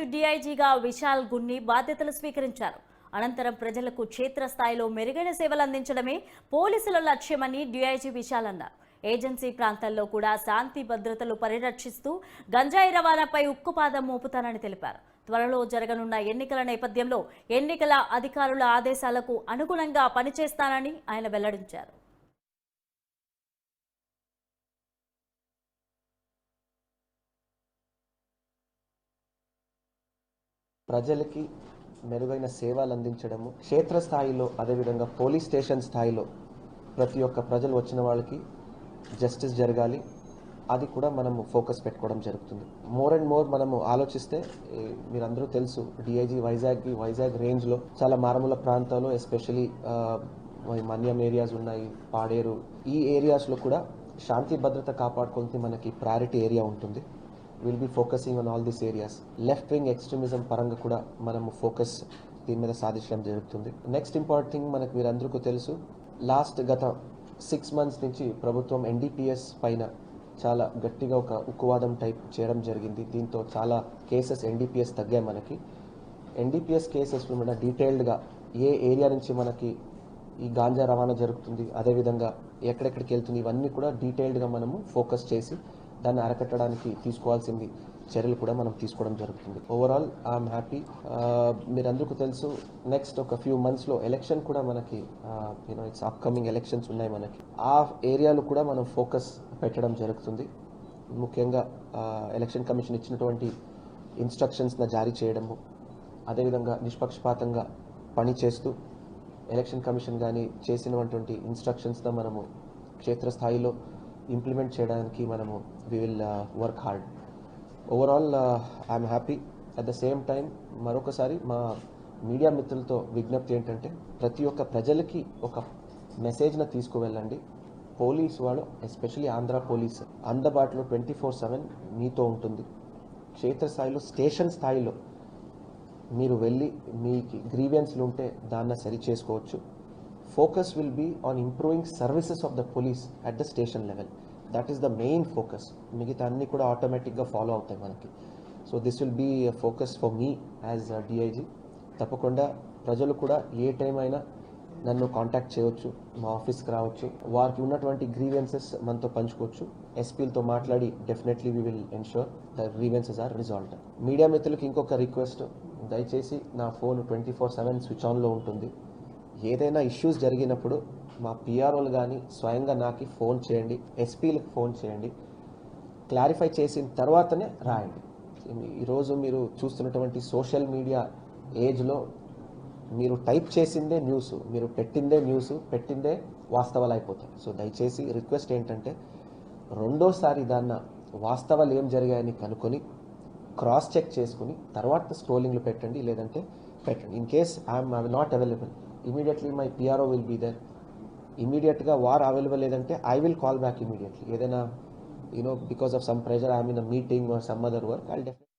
Range డీఐజీగా Vishal Gunni బాధ్యతలు స్వీకరించారు. అనంతరం ప్రజలకు క్షేత్రస్థాయిలో మెరుగైన సేవలు అందించడమే పోలీసుల లక్ష్యమని డీఐజీ విశాల్ అన్నారు. ఏజెన్సీ ప్రాంతాల్లో కూడా శాంతి భద్రతలు పరిరక్షిస్తూ గంజాయి రవాణాపై ఉక్కుపాదం మోపుతానని తెలిపారు. త్వరలో జరగనున్న ఎన్నికల నేపథ్యంలో ఎన్నికల అధికారుల ఆదేశాలకు అనుగుణంగా పనిచేస్తానని ఆయన వెల్లడించారు. ప్రజలకి మెరుగైన సేవలు అందించడము క్షేత్రస్థాయిలో అదేవిధంగా పోలీస్ స్టేషన్ స్థాయిలో ప్రతి ఒక్క ప్రజలు వచ్చిన వాళ్ళకి జస్టిస్ జరగాలి. అది కూడా మనము ఫోకస్ పెట్టుకోవడం జరుగుతుంది. మోర్ అండ్ మోర్ మనము ఆలోచిస్తే మీరందరూ తెలుసు డిఐజీ వైజాగ్ వైజాగ్ రేంజ్లో చాలా మారుమూల ప్రాంతాలు ఎస్పెషలీ మన్యం ఏరియాస్ ఉన్నాయి పాడేరు. ఈ ఏరియాస్లో కూడా శాంతి భద్రత కాపాడుకుంటే మనకి ప్రయారిటీ ఏరియా ఉంటుంది. Will be focusing on all this areas left wing extremism పరంగా కూడా మనము ఫోకస్ దీని మీద సాధించడం జరుగుతుంది. నెక్స్ట్ ఇంపార్టెంట్ థింగ్ మనకు మీరందరికీ తెలుసు లాస్ట్ గత సిక్స్ మంత్స్ నుంచి ప్రభుత్వం ఎన్డీపీఎస్ పైన చాలా గట్టిగా ఒక ఉక్కువాదం టైప్ చేయడం జరిగింది. దీంతో చాలా కేసెస్ ఎన్డీపీఎస్ తగ్గాయి మనకి. ఎన్డీపీఎస్ కేసెస్ మన డీటెయిల్డ్గా ఏ ఏరియా నుంచి మనకి ఈ గాంజా రవాణా జరుగుతుంది అదేవిధంగా ఎక్కడెక్కడికి వెళ్తుంది ఇవన్నీ కూడా డీటెయిల్డ్గా మనము ఫోకస్ చేసి దాన్ని అరకట్టడానికి తీసుకోవాల్సింది చర్యలు కూడా మనం తీసుకోవడం జరుగుతుంది. ఓవరాల్ ఐఎమ్ హ్యాపీ మీరందరికీ తెలుసు నెక్స్ట్ ఒక ఫ్యూ మంత్స్లో ఎలక్షన్ కూడా మనకి యూనో ఇట్స్ అప్కమింగ్ ఎలక్షన్స్ ఉన్నాయి మనకి. ఆ ఏరియాలో కూడా మనం ఫోకస్ పెట్టడం జరుగుతుంది. ముఖ్యంగా uh, ఎలక్షన్ కమిషన్ ఇచ్చినటువంటి ఇన్స్ట్రక్షన్స్ని జారీ చేయడము అదేవిధంగా నిష్పక్షపాతంగా పని చేస్తూ ఎలక్షన్ కమిషన్ కానీ చేసినటువంటి ఇన్స్ట్రక్షన్స్తో మనము క్షేత్రస్థాయిలో ఇంప్లిమెంట్ చేయడానికి మనము we will work hard overall I'm happy at the same time మరొకసారి మా మీడియా మిత్రులతో విజ్ఞప్తి ఏంటంటే ప్రతి ఒక్క ప్రజలకి ఒక మెసేజ్ని తీసుకువెళ్ళండి. పోలీస్ వాళ్ళు ఎస్పెషలీ ఆంధ్ర పోలీస్ అందుబాటులో ట్వంటీ ఫోర్ సెవెన్ మీతో ఉంటుంది. క్షేత్రస్థాయిలో స్టేషన్ స్థాయిలో మీరు వెళ్ళి మీకు గ్రీవియన్స్లు ఉంటే దాన్ని సరి చేసుకోవచ్చు. Focus will be on improving services of the police at the station level that is the main focus మిగతా అన్ని కూడా ఆటోమేటిక్గా ఫాలో అవుతాయి మనకి. So this will be focus for me as DIG తప్పకుండా ప్రజలు కూడా ఏ టైం అయినా నన్ను కాంటాక్ట్ చేయవచ్చు మా ఆఫీస్కి రావచ్చు. వారికి ఉన్నటువంటి గ్రీవెన్సెస్ మనతో పంచుకోవచ్చు. ఎస్పీలతో మాట్లాడి definitely we will ensure the grievances are resolved media మిత్రులకి ఇంకొక రిక్వెస్ట్ దయచేసి నా phone twenty four seven switch ఆన్లో ఉంటుంది. ఏదైనా ఇష్యూస్ జరిగినప్పుడు మా పిఆర్ఓలు కానీ స్వయంగా నాకు ఫోన్ చేయండి ఎస్పీలకు ఫోన్ చేయండి క్లారిఫై చేసిన తర్వాతనే రాయండి. ఈరోజు మీరు చూస్తున్నటువంటి సోషల్ మీడియా ఏజ్లో మీరు టైప్ చేసిందే న్యూస్ మీరు పెట్టిందే న్యూస్ పెట్టిందే వాస్తవాలు అయిపోతాయి సో దయచేసి రిక్వెస్ట్ ఏంటంటే రెండోసారి దాన్న వాస్తవాలు ఏం జరిగాయని కనుక్కొని క్రాస్ చెక్ చేసుకుని తర్వాత స్క్రోలింగ్లు పెట్టండి లేదంటే పెట్టండి. In case I'm not available immediately my PRO will be there ఇమీడియట్గా వార్ అవైలబుల్ లేదంటే I will call back immediately ఏదైనా you know because of some pressure I mean meeting or some other work I definite